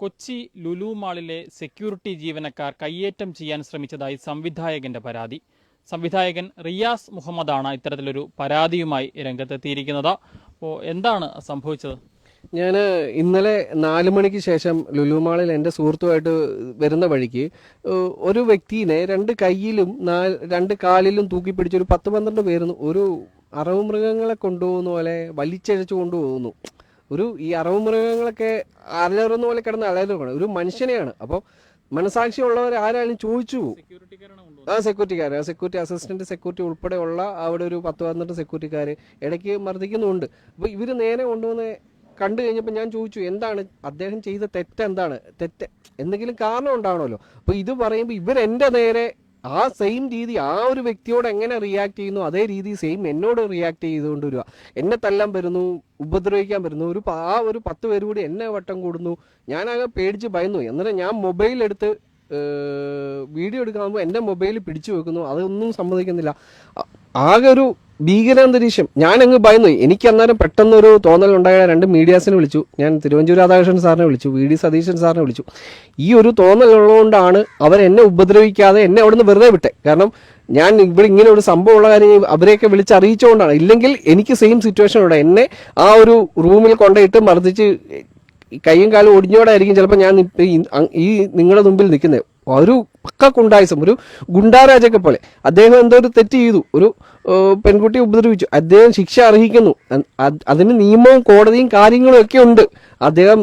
Kochi Lulu മാളിലെ security ജീവനക്കാർ കയ്യേറ്റം ചെയ്യാൻ ശ്രമിച്ചതായി സംവിധായകന്റെ പരാതി. സംവിധായകൻ റിയാസ് മുഹമ്മദാണ് ഇത്തരത്തിലൊരു പരാതിയുമായി രംഗത്തെത്തിയിരിക്കുന്നത്. അപ്പോൾ എന്താണ് സംഭവിച്ചത്? ഞാൻ ഇന്നലെ നാല് മണിക്ക് ശേഷം ലുലുമാളിൽ എന്റെ സുഹൃത്തുമായിട്ട് വരുന്ന വഴിക്ക് ഒരു വ്യക്തിനെ രണ്ട് കയ്യിലും നാല് രണ്ട് കാലിലും തൂക്കി പിടിച്ച് ഒരു പത്ത് പന്ത്രണ്ട് പേരുന്നു ഒരു അറവ് മൃഗങ്ങളെ കൊണ്ടുപോകുന്ന പോലെ വലിച്ചഴച്ചു കൊണ്ടുപോകുന്നു. ഒരു ഈ അറവ് മൃഗങ്ങളൊക്കെ അലറുന്ന പോലെ കിടന്ന് അലറുകയാണ് ഒരു മനുഷ്യനെയാണ്. അപ്പോൾ മനസാക്ഷി ഉള്ളവർ ആരായാലും ചോദിച്ചു പോകും. ആ സെക്യൂരിറ്റിക്കാർ ആ സെക്യൂരിറ്റി അസിസ്റ്റന്റ് സെക്യൂരിറ്റി ഉൾപ്പെടെയുള്ള അവിടെ ഒരു പത്ത് പന്ത്രണ്ട് സെക്യൂരിറ്റിക്കാർ ഇടയ്ക്ക് മർദ്ദിക്കുന്നുണ്ട്. അപ്പോൾ ഇവർ നേരെ കൊണ്ടുവന്ന് കണ്ടു കഴിഞ്ഞപ്പോൾ ഞാൻ ചോദിച്ചു എന്താണ്? അദ്ദേഹം ചെയ്ത തെറ്റ് എന്താണ് തെറ്റ് എന്തെങ്കിലും കാരണം ഉണ്ടാവണമല്ലോ? അപ്പോൾ ഇത് പറയുമ്പോൾ ഇവരെന്റെ നേരെ ആ സെയിം രീതി ആ ഒരു വ്യക്തിയോട് എങ്ങനെ റിയാക്ട് ചെയ്യുന്നു അതേ രീതി സെയിം എന്നോട് റിയാക്ട് ചെയ്തുകൊണ്ട് വരിക. എന്നെ തല്ലാൻ വരുന്നു ഉപദ്രവിക്കാൻ വരുന്നു ഒരു ആ ഒരു പത്ത് പേര് കൂടി എന്നെ വട്ടം കൂടുന്നു. ഞാനാകെ പേടിച്ച് ഭയന്നു. എന്നിട്ട് ഞാൻ മൊബൈൽ എടുത്ത് വീഡിയോ എടുക്കാകുമ്പോൾ എന്റെ മൊബൈൽ പിടിച്ചു വെക്കുന്നു. അതൊന്നും സമ്മതിക്കുന്നില്ല. ആകെ ഒരു ഭീകരാന്തരീക്ഷം. ഞാൻ അങ്ങ് ഭയന്നു. എനിക്ക് അന്നേരം പെട്ടെന്ന് ഒരു തോന്നലുണ്ടായ രണ്ട് മീഡിയാസിനെ വിളിച്ചു. ഞാൻ തിരുവഞ്ചൂർ രാധാകൃഷ്ണൻ സാറിനെ വിളിച്ചു. വി ഡി സതീശൻ സാറിനെ വിളിച്ചു. ഈ ഒരു തോന്നലുള്ളതുകൊണ്ടാണ് അവരെന്നെ ഉപദ്രവിക്കാതെ എന്നെ അവിടുന്ന് വെറുതെ വിട്ടെ. കാരണം ഞാൻ ഇവിടെ ഇങ്ങനെ ഒരു സംഭവം ഉള്ള കാര്യം അവരെയൊക്കെ വിളിച്ച് അറിയിച്ചുകൊണ്ടാണ് ഇല്ലെങ്കിൽ എനിക്ക് സെയിം സിറ്റുവേഷൻ ഉണ്ട് എന്നെ ആ ഒരു റൂമിൽ കൊണ്ടുപോയിട്ട് മർദ്ദിച്ച് കൈയും കാലും ഒടിഞ്ഞോടായിരിക്കും ചിലപ്പോൾ ഞാൻ ഈ നിങ്ങളുടെ മുമ്പിൽ നിൽക്കുന്നത് ഒരു പക്ക കുണ്ടായിസം ഒരു ഗുണ്ടാരാജൊക്കെ പോലെ അദ്ദേഹം എന്തോ ഒരു തെറ്റ് ചെയ്തു. ഒരു പെൺകുട്ടിയെ ഉപദ്രവിച്ചു. അദ്ദേഹം ശിക്ഷ അർഹിക്കുന്നു. അതിന് നിയമവും കോടതിയും കാര്യങ്ങളും ഒക്കെ ഉണ്ട്. അദ്ദേഹം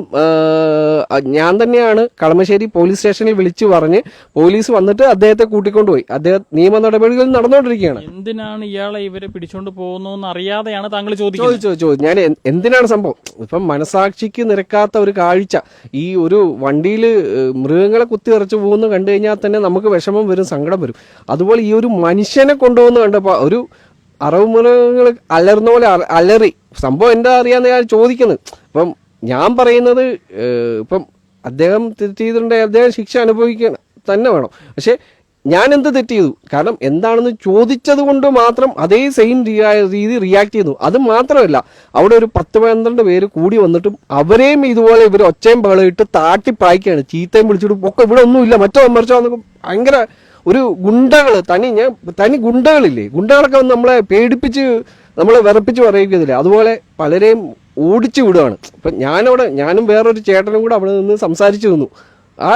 ഞാൻ തന്നെയാണ് കളമശ്ശേരി പോലീസ് സ്റ്റേഷനിൽ വിളിച്ചു പറഞ്ഞ് പോലീസ് വന്നിട്ട് അദ്ദേഹത്തെ കൂട്ടിക്കൊണ്ടുപോയി. അദ്ദേഹം നിയമ നടപടികൾ നടന്നുകൊണ്ടിരിക്കുകയാണ്. എന്തിനാണ് ഇയാളെ ഇവരെ പിടിച്ചോണ്ട് പോകുന്നതെന്ന് അറിയാതെയാണ് താങ്കൾ ചോദിച്ചത് ചോദിച്ചു ചോദിച്ചു ഞാൻ എന്തിനാണ് സംഭവം? ഇപ്പം മനസാക്ഷിക്ക് നിരക്കാത്ത ഒരു കാഴ്ച. ഈ ഒരു വണ്ടിയിൽ മൃഗങ്ങളെ കുത്തി ഇറച്ചു പോകുന്നു കണ്ടു കഴിഞ്ഞാൽ തന്നെ നമുക്ക് വിഷമം വരും സങ്കടം വരും. അതുപോലെ ഈ ഒരു മനുഷ്യനെ കൊണ്ടുപോകുന്ന കണ്ടപ്പോൾ ഒരു അറവ് മൃഗങ്ങൾ അലർന്ന പോലെ അലറി. സംഭവം എന്താ അറിയാന്ന് ഞാൻ ചോദിക്കുന്നത്. അപ്പം ഞാൻ പറയുന്നത് ഇപ്പം അദ്ദേഹം തെറ്റ് ചെയ്തിട്ടുണ്ടെങ്കിൽ അദ്ദേഹം ശിക്ഷ അനുഭവിക്കണം തന്നെ വേണം. പക്ഷെ ഞാൻ എന്ത് തെറ്റ് ചെയ്തു? കാരണം എന്താണെന്ന് ചോദിച്ചത് കൊണ്ട് മാത്രം അതേ സെയിം രീതി റിയാക്ട് ചെയ്യുന്നു. അത് മാത്രമല്ല അവിടെ ഒരു പത്ത് പന്ത്രണ്ട് പേര് കൂടി വന്നിട്ടും അവരെയും ഇതുപോലെ ഇവർ ഒച്ചയും ബഹളം ഇട്ട് താട്ടി പായിക്കാണ് ചീത്തയും വിളിച്ചിട്ട് ഒക്കെ ഇവിടെ ഒന്നുമില്ല. മറ്റോ മറിച്ചോ എന്നൊക്കെ ഭയങ്കര ഒരു ഗുണ്ടകൾ. തനി ഞാൻ തനി ഗുണ്ടകളില്ലേ? ഗുണ്ടകളൊക്കെ വന്ന് നമ്മളെ പേടിപ്പിച്ച് നമ്മളെ വിറപ്പിച്ച് പറയിക്കുന്നില്ല അതുപോലെ പലരെയും ഓടിച്ചു വിടുകയാണ് ഇപ്പം ഞാനവിടെ ഞാനും വേറൊരു ചേട്ടനും കൂടെ അവിടെ നിന്ന് സംസാരിച്ചു നിന്നു. ആ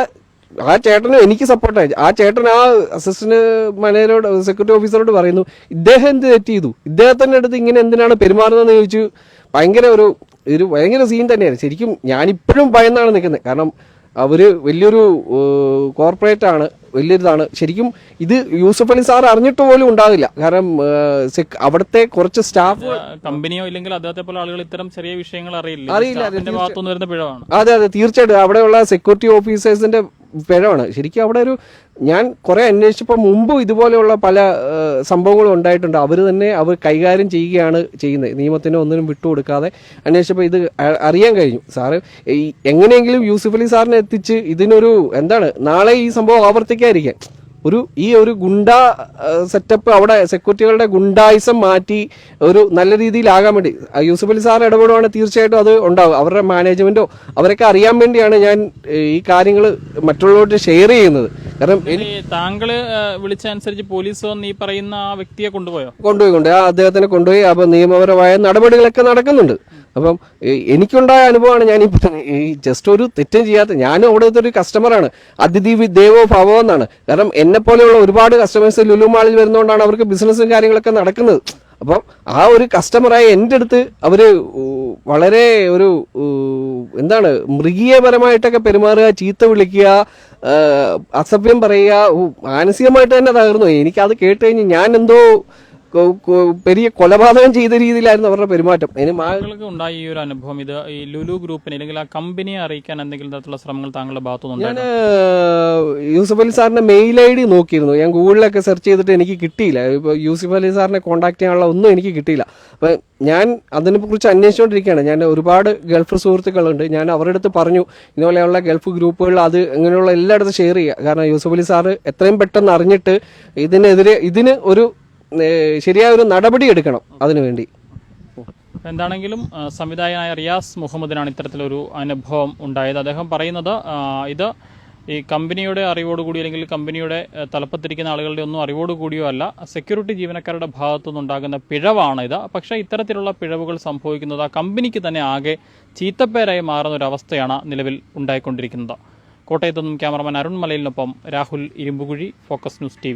ആ ചേട്ടന് എനിക്ക് സപ്പോർട്ടായി ആ ചേട്ടൻ ആ അസിസ്റ്റന്റ് മാനേജറോട് സെക്യൂരിറ്റി ഓഫീസറോട് പറയുന്നു ഇദ്ദേഹം എന്ത് തെറ്റ് ചെയ്തു? ഇദ്ദേഹത്തിന്റെ അടുത്ത് ഇങ്ങനെ എന്തിനാണ് പെരുമാറുന്നതെന്ന് ചോദിച്ചു ഭയങ്കര ഒരു ഒരു ഭയങ്കര സീൻ തന്നെയാണ്. ശരിക്കും ഞാനിപ്പോഴും ഭയന്നാണ് നിൽക്കുന്നത്. കാരണം അവർ വലിയൊരു കോർപ്പറേറ്റ് ആണ് വലിയൊരിതാണ്. ശരിക്കും ഇത് യൂസഫ് അലി സാർ അറിഞ്ഞിട്ട് പോലും ഉണ്ടാവില്ല. കാരണം അവിടുത്തെ കുറച്ച് സ്റ്റാഫ് കമ്പനിയോ ഇല്ലെങ്കിൽ അദ്ദേഹത്തെ പോലെ ആളുകൾ ഇത്തരം ചെറിയ വിഷയങ്ങൾ അറിയില്ല. അറിയില്ല, അതെ അതെ. തീർച്ചയായിട്ടും. അവിടെയുള്ള സെക്യൂരിറ്റി ഓഫീസേഴ്സിന്റെ പിഴവാണ് ശരിക്കും അവിടെ ഒരു ഞാൻ കുറെ അന്വേഷിച്ചപ്പോൾ മുമ്പ് ഇതുപോലെയുള്ള പല സംഭവങ്ങളും ഉണ്ടായിട്ടുണ്ട്. അവർ തന്നെ അവർ കൈകാര്യം ചെയ്യുകയാണ് ചെയ്യുന്നത്. നിയമത്തിന് ഒന്നിനും വിട്ടുകൊടുക്കാതെ അന്വേഷിച്ചപ്പോൾ ഇത് അറിയാൻ കഴിഞ്ഞു. സാറ് എങ്ങനെയെങ്കിലും യൂസുഫ് അലി സാറിനെ എത്തിച്ച് ഇതിനൊരു എന്താണ് നാളെ ഈ സംഭവം ആവർത്തിക്കാതിരിക്കാൻ. ഒരു ഈ ഒരു ഗുണ്ട സെറ്റപ്പ് അവിടെ സെക്യൂരിറ്റികളുടെ ഗുണ്ടായിസം മാറ്റി ഒരു നല്ല രീതിയിലാകാൻ വേണ്ടി. യൂസുഫ് അലി സാർ ഇടപെടുവാണെങ്കിൽ തീർച്ചയായിട്ടും അത് ഉണ്ടാവും അവരുടെ മാനേജ്മെന്റോ അവരൊക്കെ അറിയാൻ വേണ്ടിയാണ് ഞാൻ ഈ കാര്യങ്ങൾ മറ്റുള്ളവരോട് ഷെയർ ചെയ്യുന്നത്. കാരണം താങ്കൾ താങ്കൾ വിളിച്ച അനുസരിച്ച് പോലീസ് വന്ന് ഈ പറയുന്ന ആ വ്യക്തിയെ കൊണ്ടുപോയോ? കൊണ്ടുപോയി കൊണ്ട് ആ അദ്ദേഹത്തിനെ കൊണ്ടുപോയി. അപ്പൊ നിയമപരമായ നടപടികളൊക്കെ നടക്കുന്നുണ്ട്. അപ്പം എനിക്കുണ്ടായ അനുഭവമാണ് ഞാൻ ഈ ജസ്റ്റ് ഒരു തെറ്റും ചെയ്യാത്ത ഞാനും അവിടുത്തെ ഒരു കസ്റ്റമറാണ് അതിഥി ദേവോ ഭവോ എന്നാണ്. കാരണം എന്നെ പോലെയുള്ള ഒരുപാട് കസ്റ്റമേഴ്സ് ലുലു മാളിൽ വരുന്നതുകൊണ്ടാണ് അവർക്ക് ബിസിനസ്സും കാര്യങ്ങളൊക്കെ നടക്കുന്നത്. അപ്പം ആ ഒരു കസ്റ്റമറായ എന്റെ അടുത്ത് അവർ വളരെ ഒരു എന്താണ് മൃഗീയപരമായിട്ടൊക്കെ പെരുമാറുക ചീത്ത വിളിക്കുക അസഭ്യം പറയുക മാനസികമായിട്ട് തന്നെ തകർന്നു. എനിക്കത് കേട്ട് കഴിഞ്ഞ് ഞാൻ എന്തോ പെരിയ കൊലപാതകം ചെയ്ത രീതിയിലായിരുന്നു അവരുടെ പെരുമാറ്റം. അതിന് മാ- ഉണ്ടായി ഈ ഒരു അനുഭവം ഇത് ഈ ലുലു ഗ്രൂപ്പിന് അല്ലെങ്കിൽ ആ കമ്പനിയെ അറിയിക്കാൻ എന്തെങ്കിലും തരത്തിലുള്ള ശ്രമങ്ങൾ താങ്കളുടെ ഭാഗത്തുനിന്ന് ഞാൻ യൂസഫ് അലി സാറിന്റെ മെയിൽ ഐ ഡി നോക്കിയിരുന്നു. ഞാൻ ഗൂഗിളിലൊക്കെ സെർച്ച് ചെയ്തിട്ട് എനിക്ക് കിട്ടിയില്ല. ഇപ്പോൾ യൂസഫ് അലി സാറിനെ കോൺടാക്ട് ചെയ്യാനുള്ള ഒന്നും എനിക്ക് കിട്ടിയില്ല. അപ്പം ഞാൻ അതിനെ കുറിച്ച് അന്വേഷിച്ചുകൊണ്ടിരിക്കുകയാണ് ഞാൻ ഒരുപാട് ഗൾഫ് സുഹൃത്തുക്കളുണ്ട്. ഞാൻ അവരുടെ അടുത്ത് പറഞ്ഞു ഇതുപോലെയുള്ള ഗൾഫ് ഗ്രൂപ്പുകൾ അത് ഇങ്ങനെയുള്ള എല്ലായിടത്തും ഷെയർ ചെയ്യുക. കാരണം യൂസഫ് അലി സാറ് എത്രയും പെട്ടെന്ന് അറിഞ്ഞിട്ട് ഇതിനെതിരെ ഇതിന് ഒരു ശരിയായ ഒരു നടപടി എടുക്കണം അതിനുവേണ്ടി എന്താണെങ്കിലും സംവിധായകനായ റിയാസ് മുഹമ്മദിനാണ് ഇത്തരത്തിലൊരു അനുഭവം ഉണ്ടായത്. അദ്ദേഹം പറയുന്നത് ഇത് ഈ കമ്പനിയുടെ അറിവോടുകൂടി അല്ലെങ്കിൽ കമ്പനിയുടെ തലപ്പത്തിരിക്കുന്ന ആളുകളുടെ ഒന്നും അറിവോടുകൂടിയോ അല്ല സെക്യൂരിറ്റി ജീവനക്കാരുടെ ഭാഗത്തുനിന്നുണ്ടാകുന്ന പിഴവാണ് ഇത് പക്ഷേ ഇത്തരത്തിലുള്ള പിഴവുകൾ സംഭവിക്കുന്നത് ആ കമ്പനിക്ക് തന്നെ ആകെ ചീത്തപ്പേരായി മാറുന്ന ഒരു അവസ്ഥയാണ് നിലവിൽ ഉണ്ടായിക്കൊണ്ടിരിക്കുന്നത്. കോട്ടയത്തു നിന്നും cameraman Arun മലയിലിനൊപ്പം Rahul Irumbukuzhi focus news T